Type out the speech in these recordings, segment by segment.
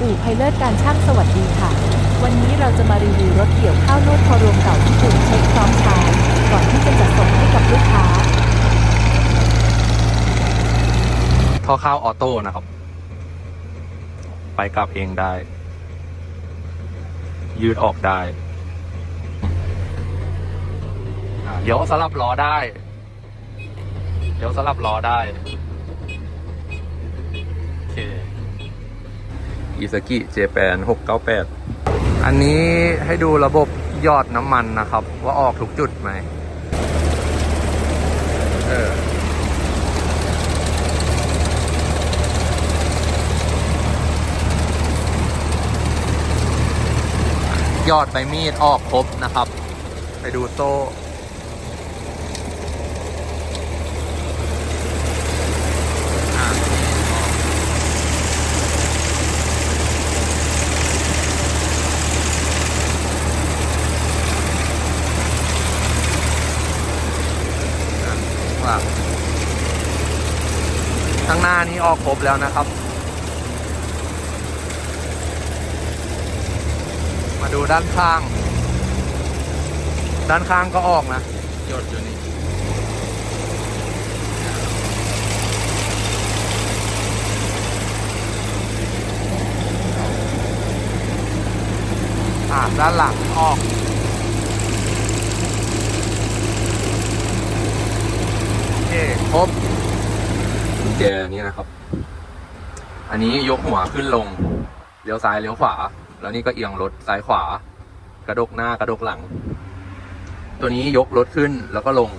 อู่ไพเลิศการช่างสวัสดีค่ะ วันนี้เราจะมารีวิวรถเกี่ยวข้าวโนดคอรวมเก่าที่ปูนเช็คพร้อมใช้ก่อนที่จะจัดส่งให้กับลูกค้า ท่อข้าวออโต้นะครับ ไปกลับเองได้ ยืดออกได้อ่าเดี๋ยวสลับล้อได้ เดี๋ยวสลับล้อได้ โอเค อิสกิเจแปนหกเก้าแปดอันนี้ให้ดูระบบยอดน้ำมันนะครับ ว่าออกทุกจุดไหมเออยอดใบมีดออกครบนะครับ ไปดูโซ่อะ อะว่าข้างหน้านี้ออกครบแล้วนะครับ มาดูด้านข้าง ด้านข้างก็ออกนะหยดอยู่นี่อ่าด้านหลังออก โอเครบกุญแจนี่นะครับ อันนี้ยกหัวขึ้นลง เลี้ยวซ้ายเลี้ยวขวา แล้วนี่ก็เอียงรถซ้ายขวา กระดกหน้ากระดกหลัง ตัวนี้ยกรถขึ้นแล้วก็ลง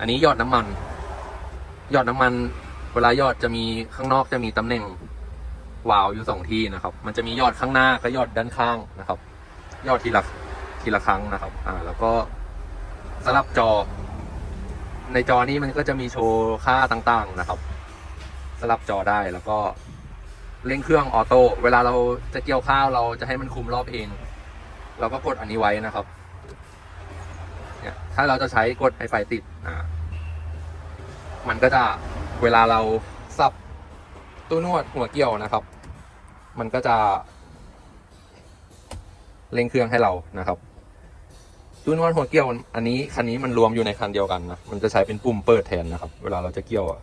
อันนี้ยอดน้ำมัน ยอดน้ำมัน เวลายอดจะมีข้างนอกจะมีตำแหน่งวาล์วอยู่สองที่นะครับ มันจะมียอดข้างหน้ากับยอดด้านข้างนะครับ ยอดทีละทีละครั้งนะครับ อ่า แล้วก็สลับจอ ในจอนี้มันก็จะมีโชว์ค่าต่างๆนะครับ สลับจอได้แล้วก็เร่งเครื่องออโต้เวลาเราจะเกี่ยวข้าวเราจะให้มันคุมรอบเอง เราก็กดอันนี้ไว้นะครับเนี่ยถ้าเราจะใช้กดไอไฟติดอ่ามันก็จะเวลาเราสับตู้นวดหัวเกี่ยวนะครับ มันก็จะเร่งเครื่องให้เรานะครับ ตู้นวดหัวเกี่ยวอันนี้คันนี้มันรวมอยู่ในคันเดียวกันนะ มันจะใช้เป็นปุ่มเปิดแทนนะครับ เวลาเราจะเกี่ยวอะ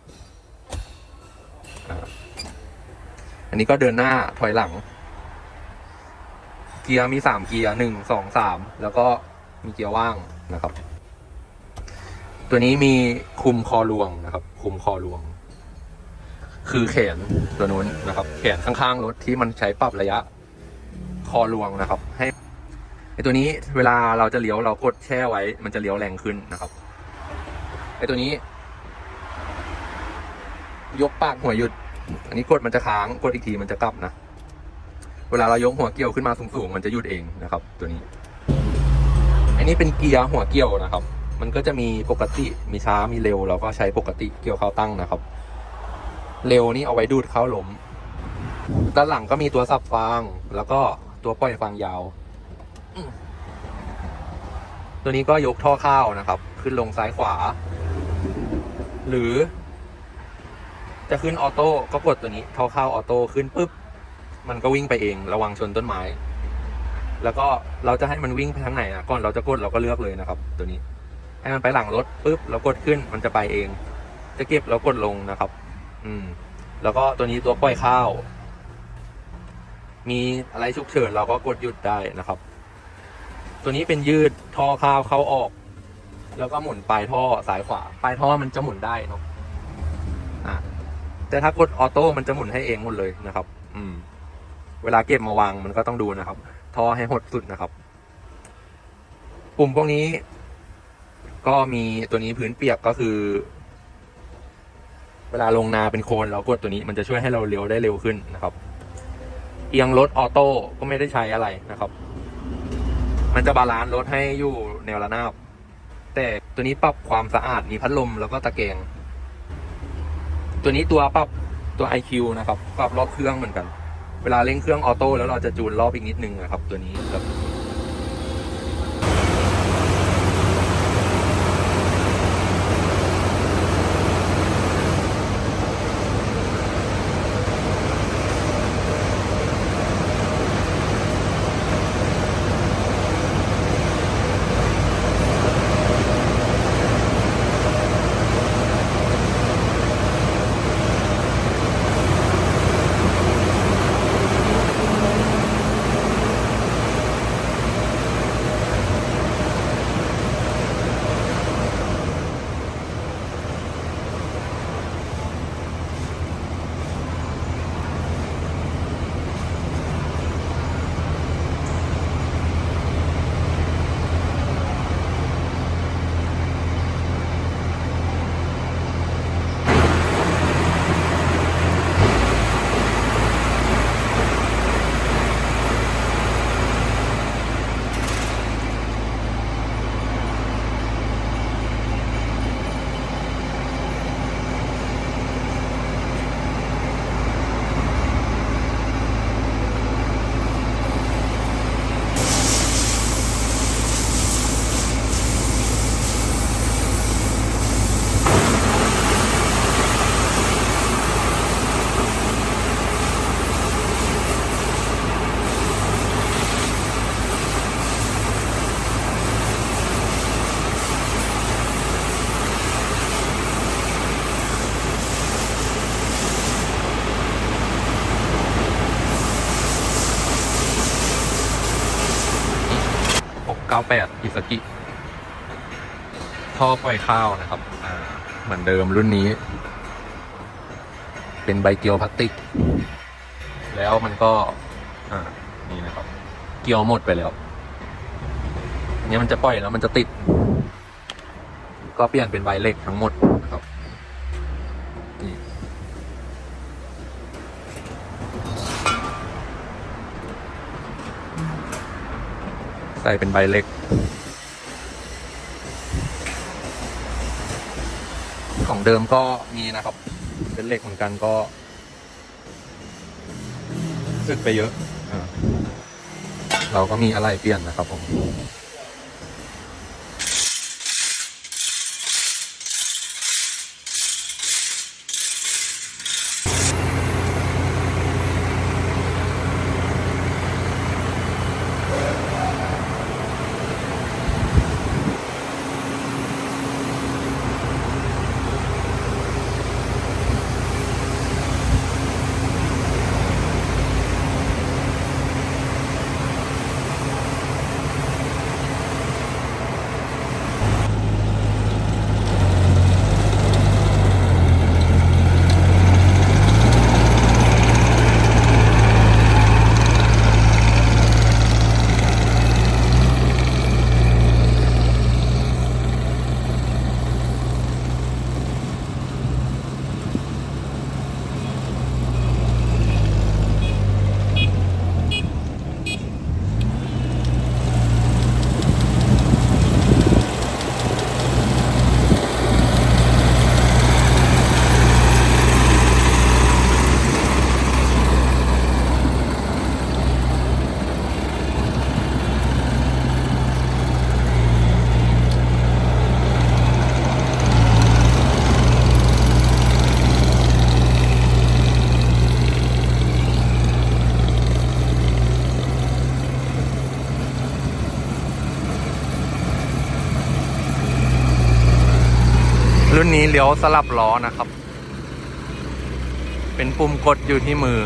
อันนี้ก็เดินหน้าถอยหลัง เกียร์มีสามเกียร์หนึ่งสองสามแล้วก็มีเกียร์ว่างนะครับ ตัวนี้มีคุมคอรวงนะครับ คุมคอรวง คือแขนตัวนู้นนะครับ แขนข้างๆรถที่มันใช้ปรับระยะ คอรวงนะครับ ให้ ไอตัวนี้เวลาเราจะเลี้ยวเรากดแช่ไว้ มันจะเลี้ยวแรงขึ้นนะครับไอตัวนี้ ยกปากหัวหยุด อันนี้กดมันจะค้างกดอีกทีมันจะกลับนะเวลาเรายกหัวเกี่ยวขึ้นมาสูงๆมันจะหยุดเองนะครับ ตัวนี้ อันนี้เป็นเกียร์หัวเกี่ยวนะครับ มันก็จะมีปกติมีช้ามีเร็วเราก็ใช้ปกติเกี่ยวเข้าตั้งนะครับ เร็วนี่เอาไว้ดูดเข้าหลมด้านหลังก็มีตัวสับฟางแล้วก็ตัวปล่อยฟางยาว ตัวนี้ก็ยกท่อข้าวนะครับ ขึ้นลงซ้ายขวา หรือ จะขึ้นออโต้ก็กดตัวนี้ ท่อข้าวออโต้ขึ้นปุ๊บ มันก็วิ่งไปเอง ระวังชนต้นไม้ แล้วก็เราจะให้มันวิ่งไปทางไหนอะก่อนเราจะกดเราก็เลือกเลยนะครับ ตัวนี้ ให้มันไปหลังรถปุ๊บเรากดขึ้นมันจะไปเอง จะเก็บเรากดลงนะครับ อืม แล้วก็ตัวนี้ตัวปล่อยข้าว มีอะไรฉุกเฉินเราก็กดหยุดได้นะครับ ตัวนี้เป็นยืดท่อข้าวเข้าออก แล้วก็หมุนปลายท่อซ้ายขวา ปลายท่อมันจะหมุนได้เนาะอะแต่ถ้ากดออโต้มันจะหมุนให้เองหมดเลยนะครับ อืม เวลาเก็บมาวางมันก็ต้องดูนะครับ ท่อให้หดสุดนะครับ ปุ่มพวกนี้ ก็มีตัวนี้พื้นเปียกก็คือ เวลาลงนาเป็นโคลนเรากดตัวนี้มันจะช่วยให้เราเลี้ยวได้เร็วขึ้นนะครับ เอียงรถออโต้ก็ไม่ได้ใช้อะไรนะครับ มันจะบาลานซ์รถให้อยู่แนวระนาบ แต่ตัวนี้ปรับความสะอาดมีพัดลมแล้วก็ตะแกรงตัวนี้ตัวปรับตัว IQ นะครับ ปรับรอบเครื่องเหมือนกัน เวลาเร่งเครื่องออโต้แล้วเราจะจูนรอบอีกนิดนึงนะครับ ตัวนี้ครับ 98อิสกิท่อปล่อยข้าวนะครับ อ่า เหมือนเดิมรุ่นนี้ เป็นใบเกียวพลาสติก แล้วมันก็ อ่า นี่นะครับ เกียวหมดไปแล้วอันนี้มันจะปล่อยแล้วมันจะติด ก็เปลี่ยนเป็นใบเหล็กทั้งหมดนะครับ ส่เป็นใบเล็ก ของเดิมก็มีนะครับ เป็นเหล็กเหมือนกันก็สึกไปเยอะอเราก็มีอะไรเปลี่ยนนะครับผม รุ่ นี้เลี้ยวสลับล้อนะครับ เป็นปุ่มกดอยู่ที่มือ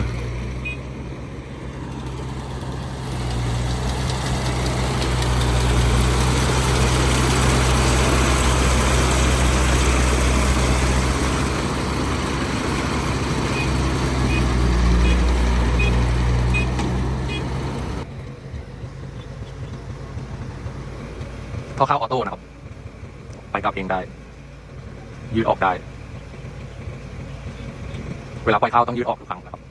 ท่อเข้าออโต้นะครับ ไปกลับเองได้ ยืดออกได้ เวลาปล่อยเข้าต้องยืดออกทุกครั้งนะครับ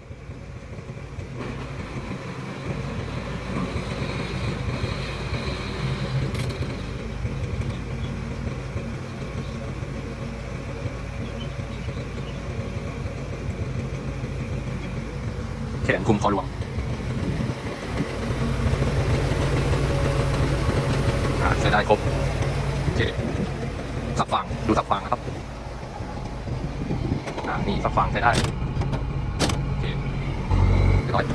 แขนคุมคอหลวงใช้ได้ครบโอเคสับฟัง ดูสับฟังนะครับ นี่สับฟังใช้ได้โอเคเรียบร้อย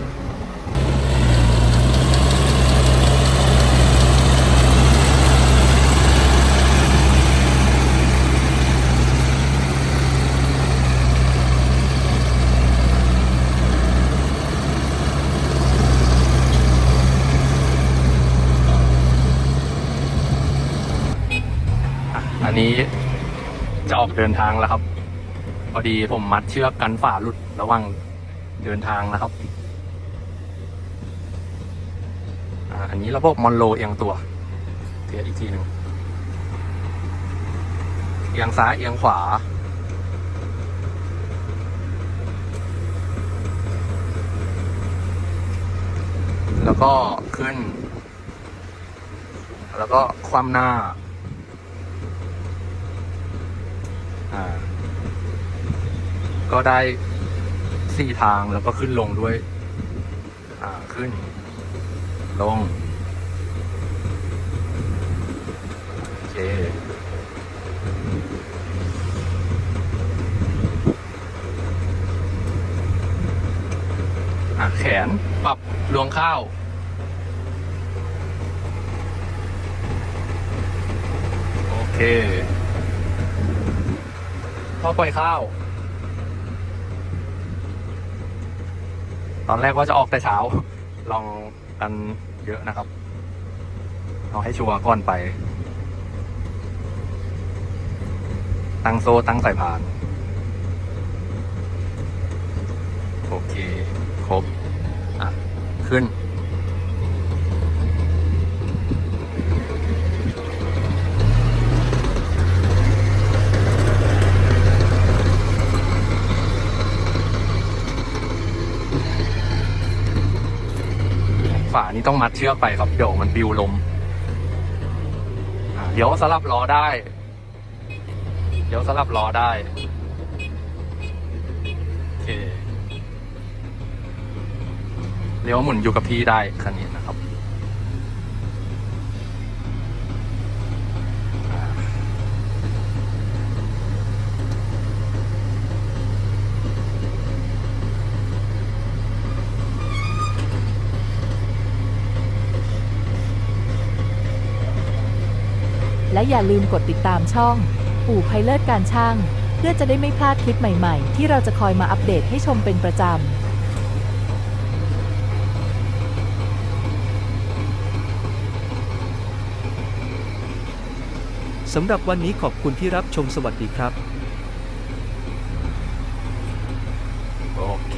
อันนี้จะออกเดินทางแล้วครับ อดีผมมัดเชือกกันฝ่าหลุดระหว่างเดินทางนะครับอันนี้ระบบมอนโลเอียงตัวเทียอีกทีหนึ่งเอียงซ้ายเอียงขวา แล้วก็ขึ้น แล้วก็ความหน้า ก็ได้สี่ทางแล้วก็ขึ้นลงด้วย อ่าขึ้น ลง โอเค อะแขน ปรับลวงข้าวโอเคพอปล่อยข้าว ตอนแรกว่าจะออกแต่เช้า ลองกันเยอะนะครับ เอาให้ชัวร์ก่อนไป ตั้งโซ่ตั้งสายพาน โอเค ครบ อะ ขึ้น ฝานี้ ต้องมัดเชือกไปครับเดี๋ยวมันปิวลมเดี๋ยวสลับล้อได้ เดี๋ยวสลับล้อได้โอเคเลี้ยวหมุนอยู่กับที่ได้คันนี้นะครับ และอย่าลืมกดติดตามช่อง ปู่ไพเลิศการช่าง เพื่อจะได้ไม่พลาดคลิปใหม่ๆ ที่เราจะคอยมาอัปเดตให้ชมเป็นประจำสำหรับวันนี้ขอบคุณที่รับชมสวัสดีครับ โอเค